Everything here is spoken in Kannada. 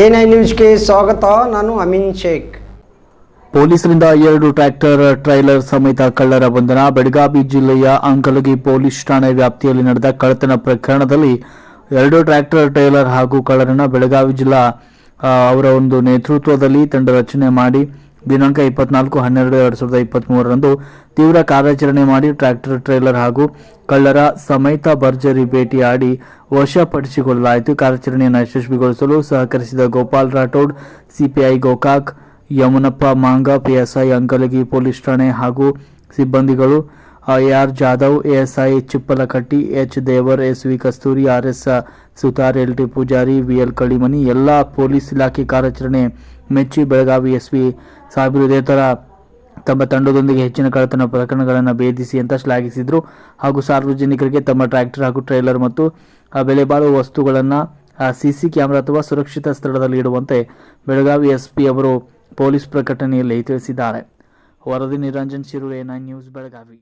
ಎ ನ್ಯೂಸ್ಗೆ ಸ್ವಾಗತ, ನಾನು ಅಮಿನ್ ಶೇಖ್. ಪೊಲೀಸರಿಂದ ಎರಡು ಟ್ರ್ಯಾಕ್ಟರ್, ಟ್ರೈಲರ್ ಸಮೇತ ಕಳ್ಳರ ಬಂಧನ. ಬೆಳಗಾವಿ ಜಿಲ್ಲೆಯ ಅಂಕಲಗಿ ಪೊಲೀಸ್ ಠಾಣೆ ವ್ಯಾಪ್ತಿಯಲ್ಲಿ ನಡೆದ ಕಳ್ಳತನ ಪ್ರಕರಣದಲ್ಲಿ ಎರಡು ಟ್ರ್ಯಾಕ್ಟರ್, ಟ್ರೈಲರ್ ಹಾಗೂ ಕಳ್ಳರನ್ನ ಬೆಳಗಾವಿ ಜಿಲ್ಲಾ ಅವರ ಒಂದು ನೇತೃತ್ವದಲ್ಲಿ ತಂಡ ರಚನೆ ಮಾಡಿ ದಿನಾಂಕ ಇಪ್ಪತ್ನಾಲ್ಕು, ಹನ್ನೆರಡು, ಎರಡು ಸಾವಿರದ ಇಪ್ಪತ್ತ್ಮೂರರಂದು ತೀವ್ರ ಕಾರ್ಯಾಚರಣೆ ಮಾಡಿ ಟ್ರ್ಯಾಕ್ಟರ್, ಟ್ರೈಲರ್ ಹಾಗೂ ಕಳ್ಳರ ಸಮೇತ ಭರ್ಜರಿ ಭೇಟಿಯಾಡಿ ವಶಪಡಿಸಿಕೊಳ್ಳಲಾಯಿತು. ಕಾರ್ಯಾಚರಣೆಯನ್ನು ಯಶಸ್ವಿಗೊಳಿಸಲು ಸಹಕರಿಸಿದ Gopal Rathod, CPI Gokak, Yamunappa Manga, PSI, Ankalagi police ಠಾಣೆ ಹಾಗೂ ಸಿಬ್ಬಂದಿಗಳು A R Jadhav, ASI, Chippalakatti, H Devar S V Kasturi, R S Sutar, L T Pujari, V L Kalimani, ಎಲ್ಲ ಪೊಲೀಸ್ ಇಲಾಖೆ ಕಾರ್ಯಾಚರಣೆ ಮೆಚ್ಚಿ ಬೆಳಗಾವಿ ಎಸ್ಪಿ ಸಾಹೇಬರು ಇದೇ ಥರ ತಮ್ಮ ತಂಡದೊಂದಿಗೆ ಹೆಚ್ಚಿನ ಕಳ್ಳತನ ಪ್ರಕರಣಗಳನ್ನು ಭೇದಿಸಿ ಅಂತ ಶ್ಲಾಘಿಸಿದರು. ಹಾಗೂ ಸಾರ್ವಜನಿಕರಿಗೆ ತಮ್ಮ ಟ್ರ್ಯಾಕ್ಟರ್ ಹಾಗೂ ಟ್ರೈಲರ್ ಮತ್ತು ಬೆಲೆ ಬಾಳುವ ವಸ್ತುಗಳನ್ನು ಸಿಸಿ ಕ್ಯಾಮೆರಾ ಅಥವಾ ಸುರಕ್ಷಿತ ಸ್ಥಳದಲ್ಲಿ ಇಡುವಂತೆ ಬೆಳಗಾವಿ ಎಸ್ಪಿ ಅವರು ಪೊಲೀಸ್ ಪ್ರಕಟಣೆಯಲ್ಲಿ ತಿಳಿಸಿದ್ದಾರೆ. ವರದಿ ನಿರಂಜನ್ ಶಿರುಳೆ ನೈನ್ ನ್ಯೂಸ್, ಬೆಳಗಾವಿ.